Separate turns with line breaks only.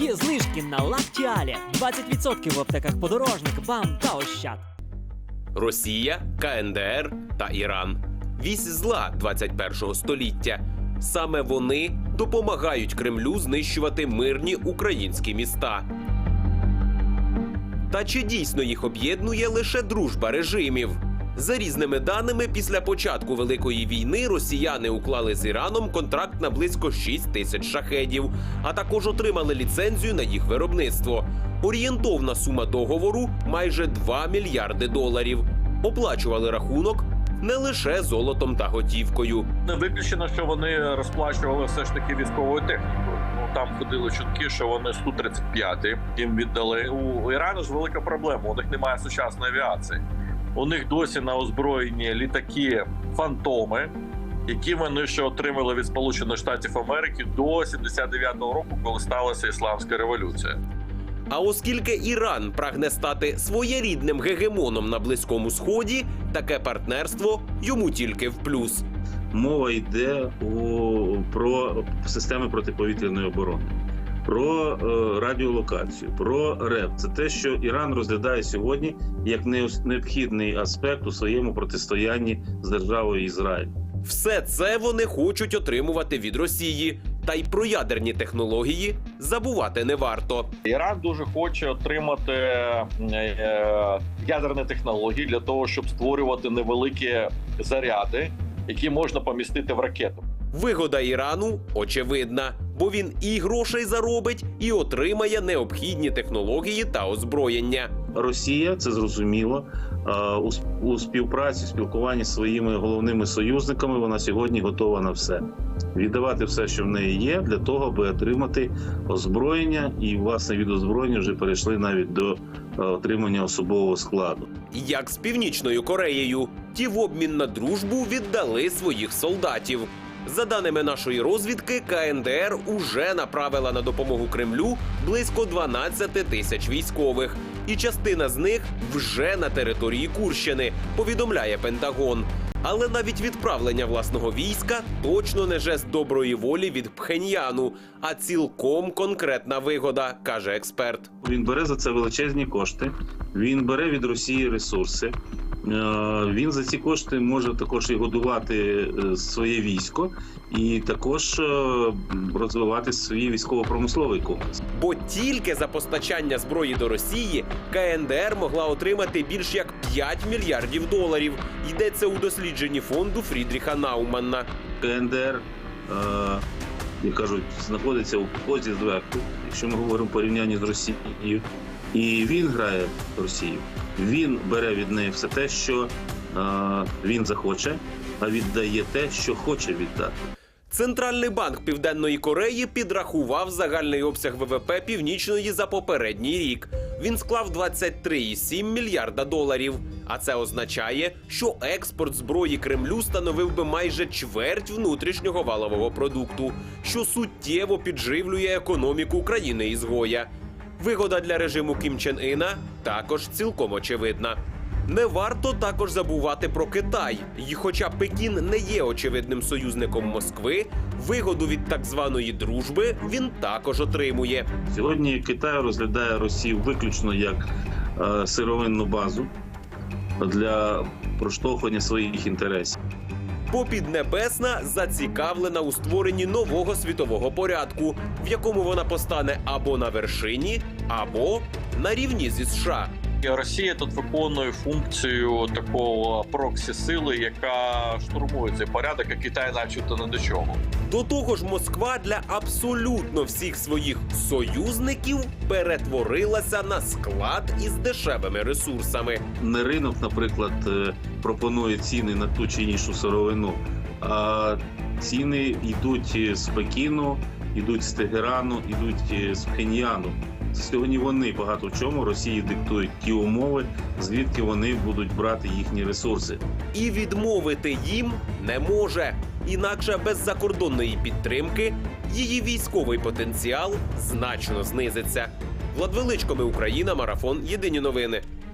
Є знижки на Лактіалі. 20% в аптеках подорожник, бам та ощад.
Росія, КНДР та Іран. Вісь зла 21 століття. Саме вони допомагають Кремлю знищувати мирні українські міста. Та чи дійсно їх об'єднує лише дружба режимів? За різними даними, після початку великої війни росіяни уклали з Іраном контракт на близько 6 тисяч шахедів, а також отримали ліцензію на їх виробництво. Орієнтовна сума договору майже 2 мільярди доларів. Оплачували рахунок не лише золотом та готівкою.
Не виключено, що вони розплачували все ж таки військовою технікою. Ну там ходили чутки, що вони су 35 їм віддали. У Ірану ж велика проблема. У них немає сучасної авіації. У них досі на озброєнні літаки фантоми, які вони ще отримали від Сполучених Штатів Америки до 79-го року, коли сталася ісламська революція.
А оскільки Іран прагне стати своєрідним гегемоном на Близькому Сході, таке партнерство йому тільки в плюс.
Мова йде у, про системи протиповітряної оборони, про е, радіолокацію, про РЕП. Це те, що Іран розглядає сьогодні як необхідний аспект у своєму протистоянні з державою Ізраїль.
Все це вони хочуть отримувати від Росії. Та й про ядерні технології забувати не варто.
Іран дуже хоче отримати е, ядерні технології для того, щоб створювати невеликі заряди, які можна помістити в ракету.
Вигода Ірану очевидна, бо він і грошей заробить, і отримає необхідні технології та озброєння.
Росія це зрозуміло. е, У, співпраці, спілкуванні з своїми головними союзниками вона сьогодні готова на все. Віддавати все, що в неї є, для того, аби отримати озброєння, і власне від озброєння вже перейшли навіть до е, отримання особового складу.
Як з Північною Кореєю, ті в обмін на дружбу віддали своїх солдатів. За даними нашої розвідки, КНДР уже направила на допомогу Кремлю близько 12 тисяч військових, і частина з них вже на території Курщини, повідомляє Пентагон. Але навіть відправлення власного війська точно не жест доброї волі від Пхеньяну, а цілком конкретна вигода, каже експерт.
Він бере за це величезні кошти. Він бере від Росії ресурси. Е, Він за ці кошти може також і годувати е, своє військо, і також е, розвивати свій військово-промисловий комплекс.
Бо тільки за постачання зброї до Росії КНДР могла отримати більш як 5 мільярдів доларів. Йдеться у дослідженні фонду Фрідріха Науманна.
КНДР, е, як кажуть, знаходиться у позі зверху, якщо ми говоримо в порівнянні з Росією. І він грає Росію. Він бере від неї все те, що е, він захоче, а віддає те, що хоче віддати.
Центральний банк Південної Кореї підрахував загальний обсяг ВВП Північної за попередній рік. Він склав 23,7 мільярда доларів. А це означає, що експорт зброї Кремлю становив би майже чверть внутрішнього валового продукту, що суттєво підживлює економіку країни ізгоя. Вигода для режиму Кім Чен Іна також цілком очевидна. Не варто також забувати про Китай. І хоча Пекін не є очевидним союзником Москви, вигоду від так званої дружби він також отримує.
Сьогодні Китай розглядає Росію виключно як е, сировинну базу для проштовхування своїх інтересів.
Бо Піднебесна зацікавлена у створенні нового світового порядку, в якому вона постане або на вершині, або на рівні зі США.
Росія тут виконує функцію такого проксі сили, яка штурмує цей порядок, а Китай, начебто, не до чого.
До того ж, Москва для абсолютно всіх своїх союзників перетворилася на склад із дешевими ресурсами.
Не ринок, наприклад, е, пропонує ціни на ту чи іншу сировину, а ціни йдуть з Пекіну, йдуть з Тегерану, йдуть з Пхеньяну. Сьогодні вони багато в чому Росії диктують ті умови, звідки вони будуть брати їхні ресурси.
І відмовити їм не може. Інакше без закордонної підтримки її військовий потенціал значно знизиться. Владвеличками Україна, марафон. Єдині новини.